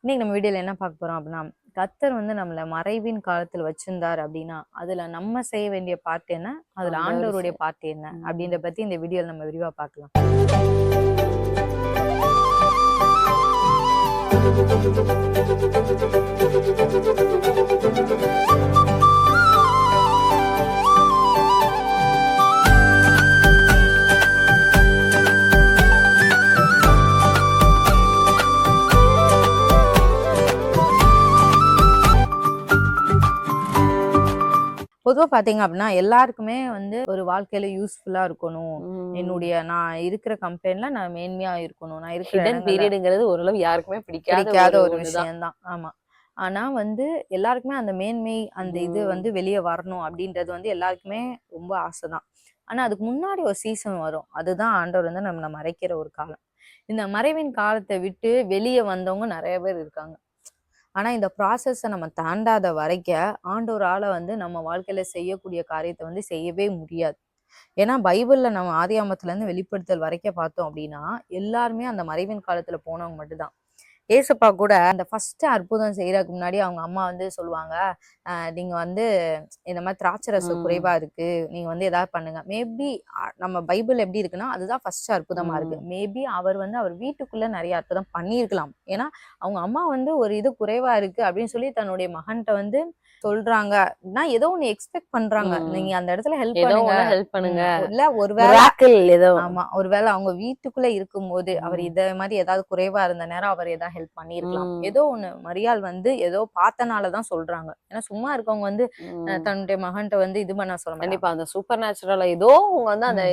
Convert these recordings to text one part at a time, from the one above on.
இன்னைக்கு நம்ம வீடியோல என்ன பார்க்க போறோம் அப்படின்னா கத்தர் வந்து நம்மள மறைவின் காலத்துல வச்சிருந்தார் அப்படின்னா அதுல நம்ம செய்ய வேண்டிய பார்ட் என்ன? அதுல ஆண்டவர் ஆண்டவருடைய பார்ட் என்ன? ம். அப்படின்ற பத்தி இந்த வீடியோல நம்ம விரிவா பார்க்கலாம். பொதுவா பாத்தீங்க அப்படின்னா எல்லாருக்குமே வந்து ஒரு வாழ்க்கையில யூஸ்ஃபுல்லா இருக்கணும். என்னுடைய நான் இருக்கிற கம்பெனில நான் மேன்மையா இருக்கணும். நான் இருக்கிற பீரியட்ங்கிறது ஓரளவு யாருக்குமே பிடிக்காத ஒரு ஒண்ணுதான். விஷயம்தான். ஆமா. ஆனா வந்து எல்லாருக்குமே அந்த மேன்மை அந்த இது. வந்து வெளியே வரணும் அப்படின்றது வந்து எல்லாருக்குமே ரொம்ப ஆசைதான். ஆனா அதுக்கு முன்னாடி ஒரு சீசன் வரும். அதுதான் ஆண்டவர் வந்து நம்மளை மறைக்கிற ஒரு காலம். இந்த மறைவின் காலத்தை விட்டு வெளியே வந்தவங்க நிறைய பேர் இருக்காங்க. ஆனா இந்த ப்ராசஸை நம்ம தாண்டாத வரைக்க ஆண்டோரால வந்து நம்ம வாழ்க்கையில செய்யக்கூடிய காரியத்தை வந்து செய்யவே முடியாது. ஏன்னா பைபிள்ல நம்ம ஆதி இருந்து வெளிப்படுத்தல் வரைக்கும் பார்த்தோம் அப்படின்னா எல்லாருமே அந்த மறைவின் காலத்துல போனவங்க மட்டும்தான். ஏசப்பா கூட அந்த ஃபர்ஸ்ட் அற்புதம் செய்யறதுக்கு முன்னாடி அவங்க அம்மா வந்து சொல்லுவாங்க "ஆஹ் நீங்க வந்து இந்த மாதிரி திராட்சை ரசம். குறைவா இருக்கு. நீங்க வந்து ஏதாவது பண்ணுங்க. மேபி நம்ம பைபிள் எப்படி இருக்குன்னா அதுதான் ஃபர்ஸ்ட் அற்புதமா இருக்கு. மேபி அவர் வந்து அவர் வீட்டுக்குள்ள நிறைய அற்புதம் பண்ணியிருக்கலாம். ஏன்னா அவங்க அம்மா வந்து ஒரு இது குறைவா இருக்கு அப்படின்னு சொல்லி தன்னுடைய மகன்கிட்ட வந்து சொல்றாங்கன்னா ஏதோ ஒண்ணு எக்ஸ்பெக்ட் பண்றாங்க. நீங்க அந்த இடத்துல ஹெல்ப் பண்ணுங்க. ஹெல்ப் பண்ணுங்க. இல்ல ஒருவேளை ஆமா ஒருவேளை அவங்க வீட்டுக்குள்ள இருக்கும்போது அவர். இத மாதிரி ஏதாவது குறைவா இருந்த நேரம் அவர் ஏதாவது ஹெல்ப் பண்ணிருக்கலாம். ஏதோ ஒண்ணு மரியாள் வந்து ஏதோ பார்த்தனாலதான் சொல்றாங்க. ஏன்னா சும்மா இருக்கவங்க வந்து தன்னுடைய மகன்கிட்ட வந்து இது பண்ண சொல்ல கண்டிப்பா அந்த சூப்பர் நேச்சுரலா ஏதோ அவங்க வந்து அந்த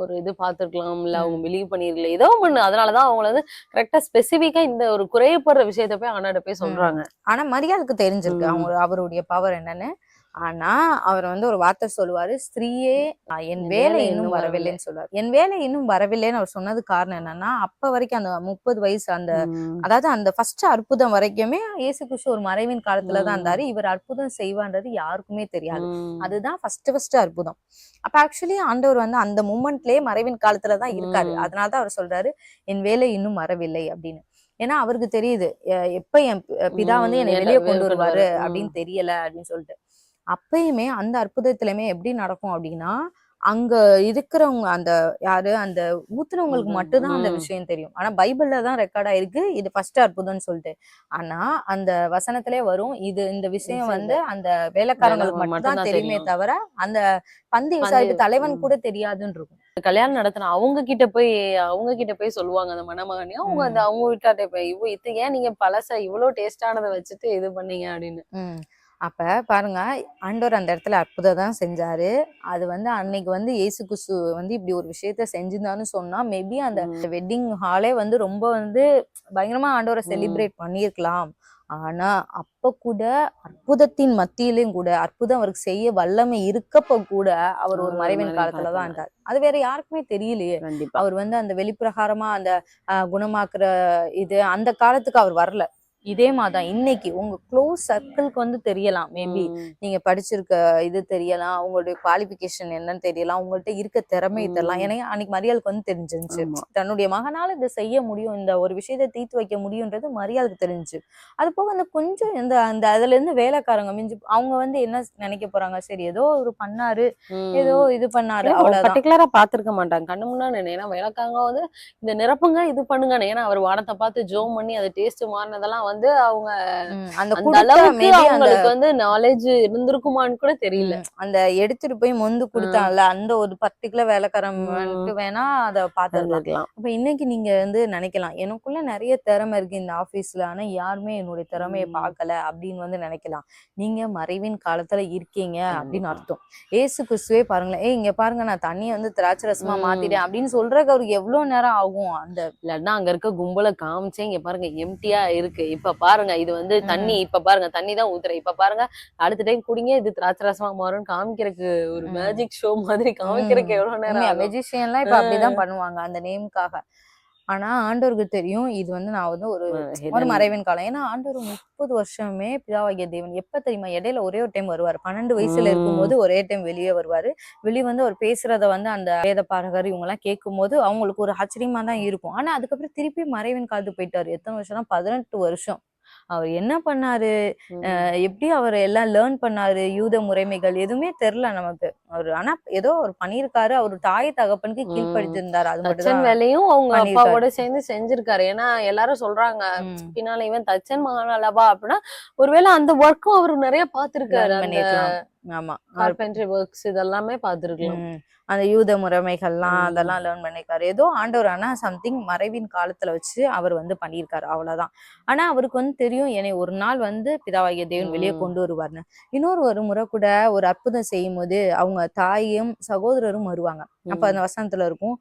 ஒரு இது பார்த்திருக்கலாம் இல்ல அவங்க பிலீவ் பண்ணிருக்கல ஏதோ ஒண்ணு. அதனாலதான் அவங்கள வந்து கரெக்டா ஸ்பெசிபிக்கா இந்த ஒரு குறையப்படுற விஷயத்த போய் ஆனாட போய் சொல்றாங்க. ஆனா மரியாளுக்கு தெரிஞ்சிருக்கு. அவங்க அவருடைய பவர் என்னன்னு. ஆனா அவர் வந்து ஒரு வார்த்தை சொல்லுவாரு ஸ்திரீயே என் வேலை இன்னும் வரவில்லைன்னு சொல்லுவார் என் வேலை இன்னும் வரவில்லைன்னு அவர் சொன்னது காரணம் என்னன்னா அப்ப வரைக்கும் அந்த முப்பது வயசு அந்த. அதாவது அந்த ஃபர்ஸ்ட் அற்புதம் வரைக்குமே இயேசு கிறிஸ்து ஒரு மறைவின் காலத்துல தான் ம். இருந்தாரு இவர் அற்புதம் செய்வான்றது யாருக்குமே தெரியாது. அதுதான் ஃபர்ஸ்ட் ஃபர்ஸ்ட் அற்புதம் அப்ப ஆக்சுவலி ஆண்டவர் வந்து அந்த மூமெண்ட்லயே மறைவின் காலத்துல தான் இருக்காரு ம். அதனால தான் அவர் சொல்றாரு என் வேலை இன்னும் வரவில்லை அப்படின்னு ஏன்னா அவருக்கு தெரியுது எப்ப என் பிதா வந்து. என்னை வெளியே கொண்டு வருவாரு. அப்படின்னு தெரியல அப்படின்னு சொல்லிட்டு அப்பயுமே அந்த அற்புதத்திலுமே எப்படி நடக்கும் அப்படின்னா அங்க இருக்கிறவங்க அந்த யாரு அந்த ஊத்துனவங்களுக்கு. மட்டும்தான் அந்த. விஷயம் தெரியும் ஆனா பைபிள்ல தான் ரெக்கார்ட் ஆயிருக்கு இது ஃபர்ஸ்ட் அற்புதம்னு சொல்லிட்டு ஆனா அந்த வசனத்திலே வரும் இது இந்த விஷயம் வந்து அந்த வேலைக்காரங்களுக்கு வேலை மட்டும்தான் தெரியுமே. தவிர அந்த பந்தி விசாரிப்பு தலைவன். கூட தெரியாதுன்னு இருக்கும் கல்யாணம் நடத்தின அவங்க கிட்ட போய் அவங்க கிட்ட போய் சொல்லுவாங்க அந்த மணமகனையும் அவங்க அந்த அவங்க வீட்டாட்ட போய் இவ்வளவு இது ஏன் நீங்க பழச இவ்வளவு டேஸ்டானதை வச்சுட்டு இது பண்ணீங்க அப்படின்னு. அப்ப பாருங்க ஆண்டவர் அந்த இடத்துல அற்புதம் தான் செஞ்சாரு அது வந்து அன்னைக்கு வந்து இயேசு கிறிஸ்து வந்து இப்படி ஒரு விஷயத்த செஞ்சிருந்தான்னு சொன்னா மேபி அந்த. வெட்டிங் ஹாலே வந்து ரொம்ப வந்து பயங்கரமா ஆண்டவரை. செலிப்ரேட் பண்ணியிருக்கலாம் ஆனா அப்ப கூட அற்புதத்தின் மத்தியிலும் கூட அற்புதம் அவருக்கு செய்ய வல்லமை இருக்கப்ப கூட அவர் ஒரு மறைவின் மறைவின் காலத்துல தான் காலத்துல. இருந்தார் அது வேற யாருக்குமே தெரியலையே அவர் வந்து அந்த வெளிப்பிரகாரமா அந்த குணமாக்குற இது அந்த காலத்துக்கு அவர் வரல இதே மாதிரிதான். இன்னைக்கு உங்க க்ளோஸ் சர்க்கிள்க்கு வந்து தெரியலாம். மேபி. நீங்க படிச்சிருக்க இது தெரியலாம். உங்களுடைய குவாலிஃபிகேஷன் என்னன்னு தெரியலாம். உங்கள்ட்ட இருக்க திறமை தெரியலாம். ம். எனக்கு அன்னைக்கு மரியாளுக்கு வந்து தெரிஞ்சிருந்துச்சு ஆமா. தன்னுடைய மகனால இதை செய்ய முடியும். இந்த ஒரு விஷயத்தை தீர்த்து வைக்க முடியும்ன்றது மரியாளுக்கு தெரிஞ்சுச்சு. அது போக அந்த கொஞ்சம் இந்த அந்த அதுல இருந்து வேலைக்காரங்க மிஞ்சி அவங்க வந்து என்ன நினைக்க போறாங்க? சரி ஏதோ ஒரு பண்ணாரு. ஏதோ. இது பண்ணாரு. பர்டிகுலரா பாத்திருக்க மாட்டாங்க. கண்ணு முன்னாடி ஏன்னா வேலைக்காரங்க வந்து இந்த நிரப்புங்க இது பண்ணுங்க ஏன்னா அவர் வானத்தை பார்த்து ஜோம் பண்ணி அது டேஸ்ட் மாறினதெல்லாம் வந்து அவங்க ம், அந்த அளவுக்கு அவங்களுக்கு வந்து நாலேஜ் இருந்திருக்குமான்னு கூட தெரியல. அந்த எடுத்துட்டு போய் மொந்து கொடுத்தான்ல அந்த ஒரு பர்டிகுலர் வேலைக்காரன் வேணா அதை பாத்துக்கலாம் இருந்திருக்கலாம். அப்ப இன்னைக்கு நீங்க வந்து நினைக்கலாம் எனக்குள்ள நிறைய திறமை இருக்கு இந்த ஆபீஸ்ல ஆனா யாருமே என்னுடைய திறமையை ம். பார்க்கல அப்படின்னு வந்து நினைக்கலாம். நீங்க மறைவின் காலத்துல இருக்கீங்க அப்படின்னு. அர்த்தம். ஏசு கிறிஸ்துவே பாருங்களேன் ஏய் இங்க பாருங்க நான் தண்ணியை வந்து திராட்சை ரசமா. மாத்திட்டேன் அப்படின்னு சொல்றதுக்கு அவருக்கு எவ்வளவு நேரம் ஆகும் அந்த இல்லன்னா அங்க இருக்க கும்பல காமிச்சே இங்க பாருங்க எம்டியா இருக்கு. இப்ப பாருங்க இது வந்து தண்ணி இப்ப பாருங்க தண்ணி தான் ஊத்துறேன். இப்ப பாருங்க அடுத்த டைம் குடிங்க இது திராட்சை ரசமா மாறும்னு காமிக்கிறதுக்கு ஒரு. மேஜிக் ஷோ மாதிரி காமிக்கிறதுக்கு எவ்வளவு நேரம்? மெஜிஷியன்லாம் இப்ப அப்படிதான் பண்ணுவாங்க அந்த நேமுக்காக ஆனா ஆண்டவருக்கு தெரியும். இது வந்து நான் வந்து ஒரு ஒரு மறைவின் காலம். ஏன்னா ஆண்டவர் முப்பது வருஷமே பிதாவாகிய தேவன் எப்ப தெரியுமா? இடையில ஒரே ஒரு டைம் வருவாரு. பன்னெண்டு வயசுல. இருக்கும்போது ஒரே டைம் வெளியே வருவாரு. வெளியே வந்து அவர் பேசுறத வந்து அந்த வேத பாரகர் இவங்க எல்லாம் கேட்கும் போது அவங்களுக்கு ஒரு ஆச்சரியமா தான் இருக்கும். ஆனா அதுக்கப்புறம் திருப்பி மறைவின் காலத்து போயிட்டாரு. எத்தனை வருஷம்னா? பதினெட்டு வருஷம். அவர் என்ன பண்ணாரு? எப்படி அவர் எல்லாம் லேர்ன் பண்ணாரு? யூத முறைமைகள் எதுவுமே தெரியல நமக்கு. அவர் ஆனா ஏதோ அவர் பண்ணியிருக்காரு. அவர் தாய் தகப்பனுக்கு உம். கீழ்ப்படுத்திருந்தாரு. அது மட்டும் தச்சன் வேலையும் அவங்க. அப்பாவோட சேர்ந்து செஞ்சிருக்காரு. ஏன்னா எல்லாரும் சொல்றாங்க. பின்னால இவன் தச்சன் மகன் அல்லவா அப்படின்னா ஒருவேளை அந்த ஒர்க்கும் அவர் நிறைய பாத்திருக்காரு ஆமா. கார்பென்ட்ரி ஒர்க்ஸ் இதெல்லாமே பாத்திருக்கலாம் ம். அந்த யூத முறைமைகள்லாம். அதெல்லாம் லேர்ன் பண்ணிருக்காரு ஏதோ ஆண்டவர் ஆனா சம்திங் மறைவின் காலத்துல வச்சு அவர் வந்து பண்ணியிருக்காரு. அவ்வளவுதான். ஆனா அவருக்கு வந்து தெரியும் என்னை ஒரு நாள் வந்து பிதாவாகிய தேவன் வெளியே. கொண்டு வருவார்னு. இன்னொரு ஒரு முறை கூட ஒரு அற்புதம் செய்யும் போது அவங்க தாயும் சகோதரரும் வருவாங்க. அப்ப அந்த வசனத்துல இருக்கும்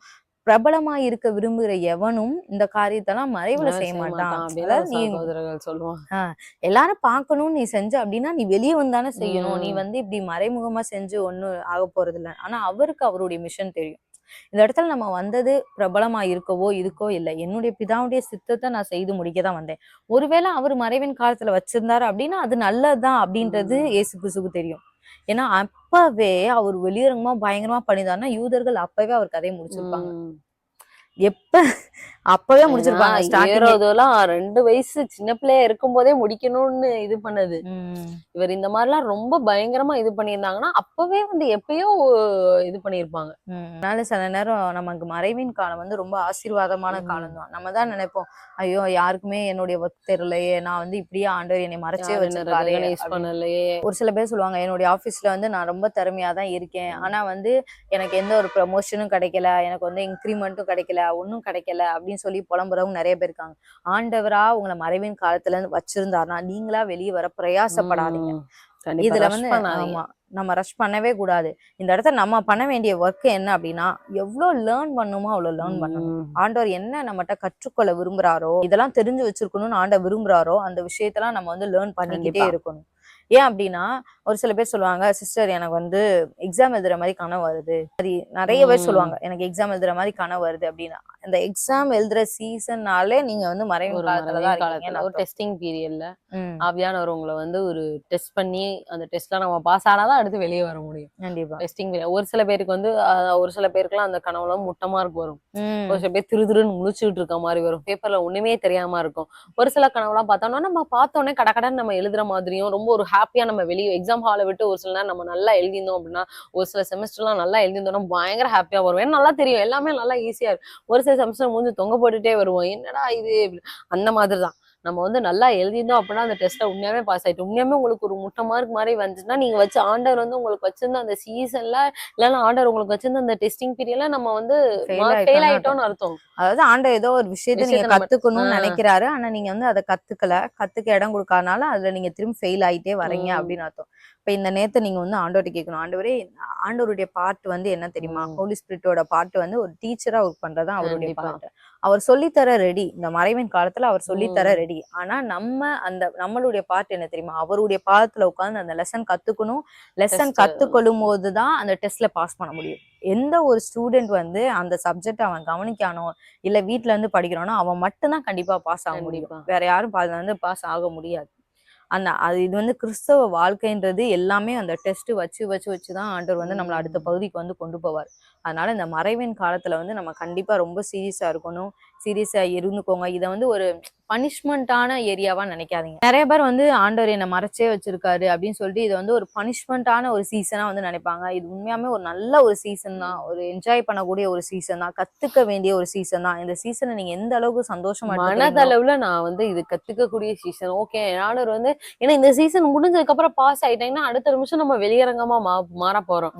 பிரபலமா இருக்க விரும்புகிற எவனும் இந்த காரியத்தெல்லாம் மறைவுல செய்ய மாட்டான். நீ சொல்லுவாங்க. எல்லாரும் பார்க்கணும்னு நீ செஞ்ச அப்படின்னா நீ வெளியே வந்தானே செய்யணும். நீ. வந்து இப்படி மறைமுகமா செஞ்சு ஒண்ணும் ஆக போறது இல்ல ஆனா அவருக்கு அவருடைய மிஷன் தெரியும். இந்த இடத்துல நம்ம வந்தது பிரபலமா இருக்கவோ இருக்கோ இல்லை. என்னுடைய பிதாவுடைய சித்தத்தை நான் செய்து முடிக்க தான் வந்தேன். ஒருவேளை அவர் மறைவின் காலத்துல வச்சிருந்தாரு அப்படின்னா அது நல்லதுதான் அப்படின்றது. இயேசு கிறிஸ்துவுக்கு தெரியும். ஏன்னா அப்பவே அவர் வெளியரங்கமா பயங்கரமா பண்ணிதாருன்னா யூதர்கள் அப்பவே அவர் கதையை முடிச்சிருப்பாங்க. எப்ப அப்பவே முடிச்சிருப்பாங்க ரெண்டு வயசு சின்ன பிள்ளையா இருக்கும் போதே முடிக்கணும்னு இது பண்ணது. இவர் இந்த மாதிரிலாம் ரொம்ப பயங்கரமா இது பண்ணியிருந்தாங்கன்னா அப்பவே வந்து எப்பயோ இது பண்ணியிருப்பாங்க. அதனால சில நேரம் நமக்கு மறைவின் காலம் வந்து ரொம்ப ஆசீர்வாதமான. காலம் தான் நம்ம தான் நினைப்போம் ஐயோ யாருக்குமே என்னுடைய ஒர்க் தெரியலையே நான் வந்து இப்படியே ஆண்டவர் என்னை மறைச்சே வச்சிருக்காரு ஒரு சில பேர் சொல்லுவாங்க என்னுடைய ஆபீஸ்ல வந்து நான் ரொம்ப திறமையா தான் இருக்கேன். ஆனா வந்து எனக்கு எந்த ஒரு ப்ரமோஷனும் கிடைக்கல எனக்கு வந்து இன்க்ரிமெண்ட்டும் கிடைக்கல ஒன்றும் கிடைக்கல அப்படின்னு சொல்லி புலம்புறவங்க நிறைய பேர் இருக்காங்க ஆண்டவரா உங்களை மறைவின் காலத்துல வச்சிருந்தாருன்னா நீங்களா வெளியே வர பிரயாசப்படாதீங்க இதுல வந்து. ஆமா நம்ம ரஷ் பண்ணவே கூடாது இந்த இடத்துல நம்ம பண்ண வேண்டிய ஒர்க் என்ன அப்படின்னா எவ்வளவு லேர்ன் பண்ணுமோ அவ்வளவு லேர்ன் பண்ணணும். ஆண்டவர் என்ன நம்மகிட்ட கற்றுக்கொள்ள விரும்புறாரோ இதெல்லாம் தெரிஞ்சு வச்சிருக்கணும்னு ஆண்டவர் விரும்புறாரோ அந்த விஷயத்தெல்லாம் நம்ம வந்து லேர்ன் பண்ணிக்கிட்டே. இருக்கணும் ஏன் அப்படின்னா ஒரு சில பேர் சொல்லுவாங்க சிஸ்டர் எனக்கு வந்து எக்ஸாம் எழுதுற மாதிரி கனவு வருது. அது நிறைய பேர். சொல்லுவாங்க எனக்கு எக்ஸாம் எழுதுற மாதிரி கனவு வருது அப்படின்னா. இந்த எக்ஸாம் எழுதுற சீசன்னாலே நீங்க வந்து மறைவு காலத்துல ஒரு. டெஸ்டிங் பீரியட்ல ஆவியானவர் உங்களை வந்து ஒரு டெஸ்ட் பண்ணி அந்த டெஸ்ட்ல நம்ம பாஸ் ஆனாதான் அடுத்து வெளியே வர முடியும். கண்டிப்பா. டெஸ்டிங் ஒரு சில பேருக்கு வந்து ஒரு சில பேருக்குலாம் அந்த கனவுல முட்டை மார்க் வரும். ஒரு சில பேர் திரு திருன்னு முழிச்சுட்டு இருக்க மாதிரி வரும். பேப்பர்ல ஒண்ணுமே தெரியாம இருக்கும். ஒரு சில கனவுலாம் பார்த்தோம்னா நம்ம பார்த்தோன்னே கடகடன்னு நம்ம எழுதுற மாதிரியும் ரொம்ப ஒரு ஹாப்பியா நம்ம வெளியே எக்ஸாம் ஹாலை விட்டு ஒரு சில நேரம் நம்ம நல்லா எழுதியிருந்தோம் அப்படின்னா ஒரு சில செமஸ்டர்லாம் நல்லா எழுதியிருந்தோம்னா பயங்கர ஹாப்பியா வரும் ஏன்னா நல்லா தெரியும். எல்லாமே நல்லா ஈஸியா இருக்கும். ஒரு சில செமஸ்டர் முடிஞ்சு தொங்க போட்டுட்டே வருவோம். என்னடா இது? அந்த மாதிரி தான் நம்ம வந்து நல்லா எழுதியிருந்தோம் அப்படின்னா அந்த டெஸ்ட்ல உண்மையாவே பாஸ் ஆயிட்டு உண்மையாவே உங்களுக்கு ஒரு முட்டை மார்க் மாதிரி வந்துச்சுன்னா நீங்க வச்சு ஆண்டவர் வந்து உங்களுக்கு வச்சிருந்த அந்த சீசன்ல இல்லைன்னா ஆண்டவர் உங்களுக்கு வச்சிருந்த அந்த டெஸ்டிங் பீரியட்ல நம்ம வந்து Fail ஃபெயில் ஆயிட்டோம்னு அர்த்தம் அதாவது ஆண்டவர் ஏதோ ஒரு விஷயத்த நீங்க கத்துக்கணும்னு. நினைக்கிறாரு ஆனா நீங்க வந்து அதை கத்துக்கல கத்துக்க இடம் கொடுக்காதனால அதுல நீங்க திரும்ப ஃபெயில் ஆயிட்டே வரீங்க. அப்படின்னு அர்த்தம் இப்ப இந்த நேரத்தை நீங்க வந்து ஆண்டவர்கிட்ட கேட்கணும் ஆண்டவரே ஆண்டவருடைய பாட்டு வந்து என்ன தெரியுமா. ஹோலி ஸ்பிரிட்டோட பாட்டு வந்து ஒரு டீச்சரா ஒர்க் பண்றதா அவருடைய. பாட்டு அவர் சொல்லித்தர ரெடி இந்த மறைவின் காலத்துல அவர் சொல்லித்தர. ரெடி ஆனா நம்ம அந்த நம்மளுடைய பாட்டு என்ன தெரியுமா? அவருடைய பாதத்துல உட்கார்ந்து அந்த லெசன் கத்துக்கணும். லெசன். கத்துக்கொள்ளும் போதுதான் அந்த டெஸ்ட்ல பாஸ் பண்ண முடியும். எந்த ஒரு ஸ்டூடெண்ட் வந்து அந்த சப்ஜெக்ட் அவன் கவனிக்கானோ இல்ல வீட்ல இருந்து படிக்கிறானோ அவன் மட்டும்தான் கண்டிப்பா பாஸ் ஆக முடியும். வேற யாரும் வந்து பாஸ் ஆக முடியாது. அந்த அது இது வந்து கிறிஸ்தவ வாழ்க்கைன்றது எல்லாமே அந்த டெஸ்ட் வச்சு வச்சு வச்சுதான் ஆண்டவர் வந்து நம்மளை அடுத்த. பகுதிக்கு வந்து கொண்டு போவார் அதனால இந்த மறைவின் காலத்துல வந்து நம்ம கண்டிப்பா ரொம்ப சீரியஸா இருக்கணும் சீரியஸா இருந்துக்கோங்க. இதை வந்து ஒரு பனிஷ்மெண்டான ஏரியாவா நினைக்காதீங்க. நிறைய பேர் வந்து ஆண்டவர் என்னை மறைச்சே வச்சிருக்காரு அப்படின்னு சொல்லிட்டு இதை வந்து ஒரு பனிஷ்மெண்டான ஒரு சீசனா வந்து நினைப்பாங்க. இது உண்மையாமே ஒரு நல்ல ஒரு சீசன் தான். ஒரு என்ஜாய் பண்ணக்கூடிய ஒரு சீசன் தான். கத்துக்க வேண்டிய ஒரு சீசன் தான். இந்த சீசனை நீங்க எந்த அளவுக்கு சந்தோஷமா மனதளவுல நான் வந்து இது கத்துக்கக்கூடிய சீசன். ஓகே ஆண்டவர் வந்து ஏன்னா இந்த சீசன் முடிஞ்சதுக்கு அப்புறம் பாஸ் ஆயிட்டீங்கன்னா அடுத்த நிமிஷம் நம்ம வெளியரங்கமா மா மாற போறோம்.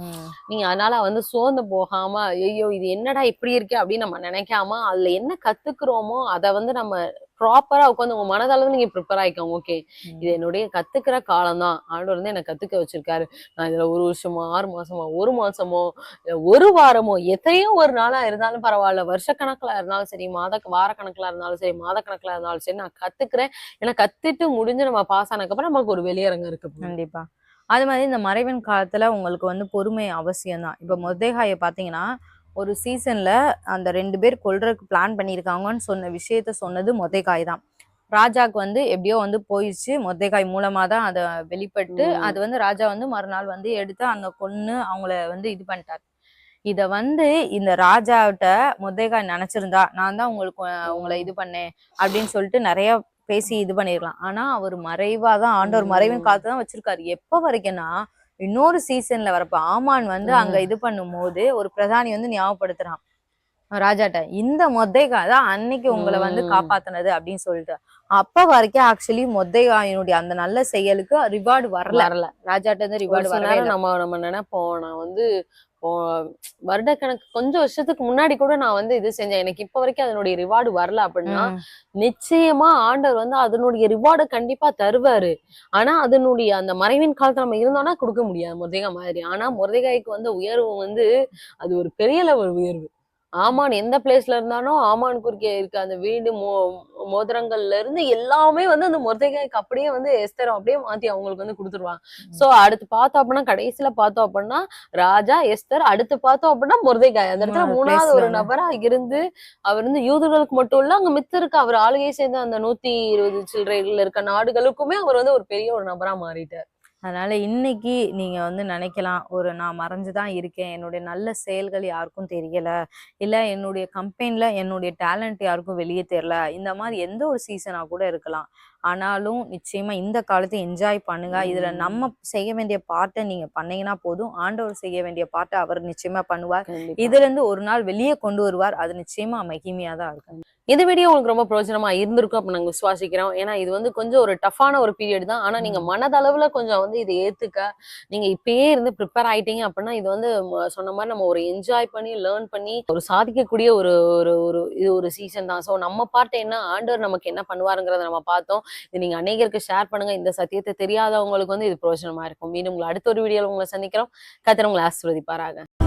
நீங்க அதனால வந்து சோர்ந்து போகாம ஐயோ இது என்னடா இப்படி இருக்கே அப்படின்னு நம்ம நினைக்காம அதுல என்ன கத்துக்கிறோமோ அதை வந்து நம்ம ப்ராப்பரா உட்காந்து உங்க மனதளவு நீங்க ப்ரிப்பேர் ஆயிக்கோங்க. ஓகே. இது என்னுடைய கத்துக்கிற காலம் தான் ஆண்டவர் வந்து எனக்கு கத்துக்க வச்சிருக்காரு. நான் இதுல ஒரு வருஷமோ ஆறு மாசமோ ஒரு மாசமோ ஒரு வாரமோ எத்தனையோ ஒரு நாளா இருந்தாலும் பரவாயில்ல. வருஷக்கணக்குல இருந்தாலும் சரி மாத வார கணக்குல இருந்தாலும் சரி மாத கணக்குல இருந்தாலும் சரி நான் கத்துக்கிறேன். ஏன்னா கத்துட்டு முடிஞ்சு நம்ம பாஸ் ஆனதுக்கப்புறம் நமக்கு ஒரு வெளியரங்கம் இருக்கு. கண்டிப்பா. அது மாதிரி இந்த மறைவின் காலத்துல உங்களுக்கு வந்து பொறுமை அவசியம் தான் இப்ப மொர்தேகாயை பாத்தீங்கன்னா ஒரு சீசன்ல அந்த ரெண்டு பேர் கொல்றதுக்கு பிளான் பண்ணியிருக்காங்கன்னு சொன்ன விஷயத்த சொன்னது மொத்தைக்காய் தான். ராஜாக்கு வந்து எப்படியோ வந்து போயிடுச்சு. மொத்தைக்காய் மூலமா தான் அதை வெளிப்பட்டு. அது வந்து ராஜா வந்து மறுநாள் வந்து எடுத்து அந்த கொன்னு அவங்கள வந்து இது பண்ணிட்டார். இத வந்து இந்த ராஜாவிட்ட மொத்தைக்காய் நினைச்சிருந்தா நான் தான் உங்களுக்கு உங்களை இது பண்ணேன் அப்படின்னு சொல்லிட்டு நிறைய பேசி இது பண்ணிருக்கலாம். ஆனா அவர் மறைவா தான் ஆண்டவர் மறைவின். காத்து தான் வச்சிருக்காரு. எப்ப வரைக்கும்னா இன்னொரு சீசன்ல வரப்ப ஆமான் வந்து. அங்க இது பண்ணும்போது ஒரு பிரதானி வந்து ஞாபகப்படுத்துறான். ராஜாட்ட இந்த மொத்தைக்காய் தான் அன்னைக்கு உங்களை வந்து. காப்பாத்துனது அப்படின்னு சொல்லிட்டு. அப்ப வரைக்கும் ஆக்சுவலி மொத்தைக்காயினுடைய அந்த நல்ல செயலுக்கு ரிவார்டு வரல. வரல. ராஜாட்ட இருந்து ஒரு ரிவார்டு இல்ல. நம்ம நம்ம நினைப்போம். நான் வந்து இப்போ வருடக்கணக்கு கொஞ்சம் வருஷத்துக்கு முன்னாடி கூட நான் வந்து இது செஞ்சேன். எனக்கு இப்ப வரைக்கும் அதனுடைய ரிவார்டு வரல அப்படின்னா. நிச்சயமா ஆண்டவர் வந்து அதனுடைய ரிவார்டை கண்டிப்பா தருவாரு. ஆனா அதனுடைய அந்த மறைவின் காலத்துல நம்ம இருந்தோம்னா கொடுக்க முடியாது முருதைகா மாதிரி. ஆனா முருதைகாய்க்கு வந்து உயர்வு வந்து அது ஒரு பெரிய லெவல் உயர்வு. ஆமான் எந்த பிளேஸ்ல இருந்தானோ ஆமான் குறுக்கே இருக்க அந்த வீடு மோ மோதிரங்கள்ல இருந்து எல்லாமே வந்து அந்த முருதைகாய்க்கு அப்படியே வந்து எஸ்தரம் அப்படியே மாத்தி அவங்களுக்கு வந்து கொடுத்துருவாங்க. சோ அடுத்து பார்த்தோம் அப்படின்னா கடைசியில பார்த்தோம் அப்படின்னா ராஜா எஸ்தர் அடுத்து பார்த்தோம் அப்படின்னா முருதைகாய் அந்த இடத்துல மூணாவது ஒரு. நபரா இருந்து அவர் வந்து யூதர்களுக்கு மட்டும் இல்ல அங்க மித்த இருக்க. அவர் ஆளுகை சேர்ந்த அந்த நூத்தி இருபது சில்லறைகள் இருக்க நாடுகளுக்குமே அவர் வந்து ஒரு பெரிய ஒரு நபரா மாறிட்டார். அதனால இன்னைக்கு நீங்க வந்து நினைக்கலாம் ஒரு நான் மறைஞ்சுதான் இருக்கேன் என்னுடைய நல்ல செயல்கள் யாருக்கும் தெரியல இல்ல என்னுடைய கம்பெனில என்னுடைய டேலண்ட் யாருக்கும் வெளியே தெரியல இந்த மாதிரி எந்த ஒரு சீசனா கூட இருக்கலாம். ஆனாலும் நிச்சயமா இந்த காலத்தை என்ஜாய் பண்ணுங்க. இதுல. நம்ம செய்ய வேண்டிய பாட்டை நீங்க பண்ணீங்கன்னா போதும். ஆண்டவர் செய்ய வேண்டிய பாட்டை அவர் நிச்சயமா பண்ணுவார். இதுல இருந்து ஒரு நாள் வெளியே கொண்டு வருவார். அது நிச்சயமா மகிமையா தான் இருக்கும். இந்த வீடியோ உங்களுக்கு ரொம்ப பிரயோஜனமா இருந்திருக்கும் அப்ப நாங்க விசுவாசிக்கிறோம். ஏன்னா இது வந்து கொஞ்சம் ஒரு டஃப்பான ஒரு பீரியட் தான். ஆனா நீங்க ம். மனதளவுல கொஞ்சம் வந்து இதை ஏத்துக்க நீங்க இப்பயே இருந்து ப்ரிப்பேர் ஆயிட்டீங்க அப்படின்னா இது வந்து சொன்ன மாதிரி நம்ம ஒரு என்ஜாய் பண்ணி லேர்ன் பண்ணி ஒரு சாதிக்கக்கூடிய ஒரு ஒரு ஒரு இது ஒரு சீசன் தான். ஸோ நம்ம பார்ட் என்ன ஆண்டவர் நமக்கு என்ன பண்ணுவாருங்கிறத நம்ம பார்த்தோம். இது நீங்க அநேகருக்கு ஷேர் பண்ணுங்க. இந்த சத்தியத்தை தெரியாதவங்களுக்கு வந்து இது பிரயோஜனமா இருக்கும். மீண்டும் உங்களை அடுத்த ஒரு வீடியோல உங்களை சந்திக்கிறோம். கத்திர உங்களை ஆசிர்வதிப்பாராக.